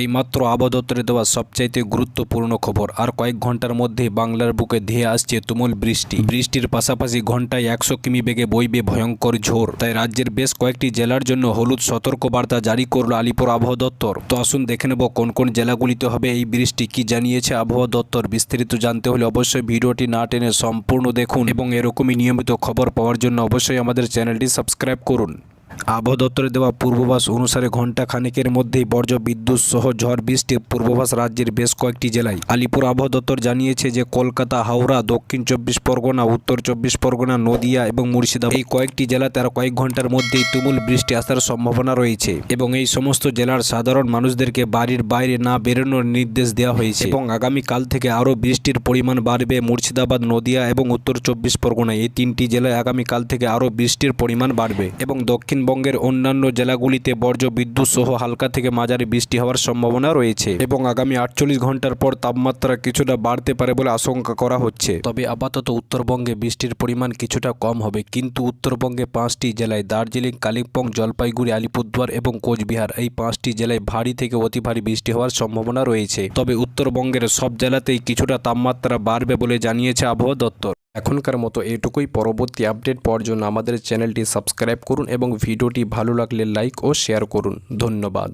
এইমাত্র আবহাওয়া দেওয়া সবচাইতে গুরুত্বপূর্ণ খবর। আর কয়েক ঘণ্টার মধ্যে বাংলার বুকে ধেয়ে আসছে তুমুল বৃষ্টি। বৃষ্টির পাশাপাশি ঘন্টায় একশো কিমি বেগে বইবে ভয়ঙ্কর ঝোড়। তাই রাজ্যের বেশ কয়েকটি জেলার জন্য হলুদ সতর্কবার্তা জারি করল আলিপুর আবহাওয়া দপ্তর। তো আসুন দেখে নেব কোন কোন জেলাগুলিতে হবে এই বৃষ্টি, কি জানিয়েছে আবহাওয়া দপ্তর? বিস্তারিত জানতে হলে অবশ্যই ভিডিওটি না টেনে সম্পূর্ণ দেখুন এবং এরকমই নিয়মিত খবর পাওয়ার জন্য অবশ্যই আমাদের চ্যানেলটি সাবস্ক্রাইব করুন। আবহাওয়া দেওয়া পূর্বাভাস অনুসারে ঘণ্টা খানেকের মধ্যেই বর্জ্য, বিদ্যুৎ সহ ঝড় বৃষ্টির পূর্বাভাস রাজ্যের বেশ কয়েকটি জেলায়। আলিপুর আবহাওয়া দপ্তর জানিয়েছে যে, কলকাতা, হাওড়া, দক্ষিণ চব্বিশ পরগনা, উত্তর চব্বিশ পরগনা, নদিয়া এবং মুর্শিদাবাদ এই কয়েকটি জেলাতে আর কয়েক ঘণ্টার মধ্যেই তুমুল বৃষ্টি আসার সম্ভাবনা রয়েছে এবং এই সমস্ত জেলার সাধারণ মানুষদেরকে বাড়ির বাইরে না বেরোনোর নির্দেশ দেওয়া হয়েছে এবং আগামীকাল থেকে আরও বৃষ্টির পরিমাণ বাড়বে মুর্শিদাবাদ, নদিয়া এবং উত্তর চব্বিশ পরগনা এই তিনটি জেলায় আগামীকাল থেকে আরও বৃষ্টির পরিমাণ বাড়বে এবং দক্ষিণবঙ্গের অন্যান্য জেলাগুলিতে বর্জ্য বিদ্যুৎ সহ হালকা থেকে মাঝারি বৃষ্টি হওয়ার সম্ভাবনা রয়েছে এবং আগামী আটচল্লিশ ঘণ্টার পর তাপমাত্রা কিছুটা বাড়তে পারে বলে আশঙ্কা করা হচ্ছে। তবে আপাতত উত্তরবঙ্গে বৃষ্টির পরিমাণ কিছুটা কম হবে। কিন্তু উত্তরবঙ্গে পাঁচটি জেলায় দার্জিলিং, কালিম্পং, জলপাইগুড়ি, আলিপুরদুয়ার এবং কোচবিহার এই পাঁচটি জেলায় ভারী থেকে অতি ভারী বৃষ্টি হওয়ার সম্ভাবনা রয়েছে। তবে উত্তরবঙ্গের সব জেলাতেই কিছুটা তাপমাত্রা বাড়বে বলে জানিয়েছে আবহাওয়া দপ্তর। এখনকার মতো এটুকুই পরবর্তী আপডেট পাওয়ার জন্য আমাদের চ্যানেলটি সাবস্ক্রাইব করুন এবং ভিডিওটি ভালো লাগলে লাইক ও শেয়ার করুন। ধন্যবাদ।